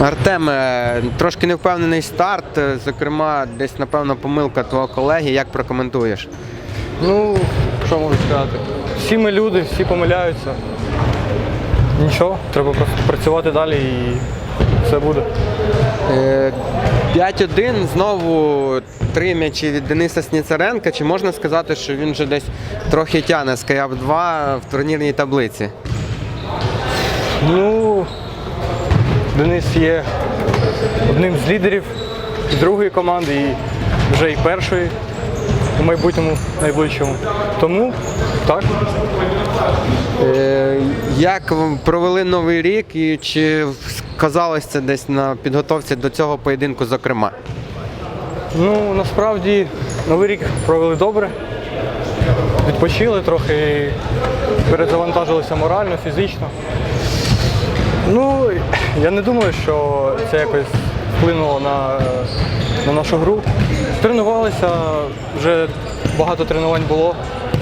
Артем, е, трошки невпевнений старт, е, зокрема, десь, напевно, помилка твого колеги. Як прокоментуєш? Ну, що можу сказати? Всі ми люди, всі помиляються. Нічого, треба просто працювати далі і все буде. Е, 5-1, знову три м'ячі від Дениса Сніцаренка. Чи можна сказати, що він вже десь трохи тяне з Каяв 2 в турнірній таблиці? Ну, Денис є одним з лідерів і другої команди, і вже і першої у майбутньому найближчому. Тому так. Е, Як провели новий рік і чи сказалось це десь на підготовці до цього поєдинку, зокрема? Ну, насправді новий рік провели добре. Відпочили трохи, перезавантажилися морально, фізично. Ну, я не думаю, що це якось вплинуло на, на нашу гру. Тренувалися, вже багато тренувань було,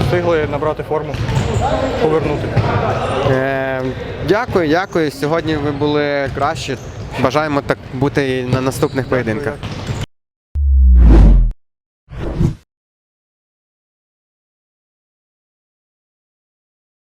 встигли набрати форму, повернути. Е, Дякую, дякую. Сьогодні ви були кращі. Бажаємо так бути і на наступних поєдинках.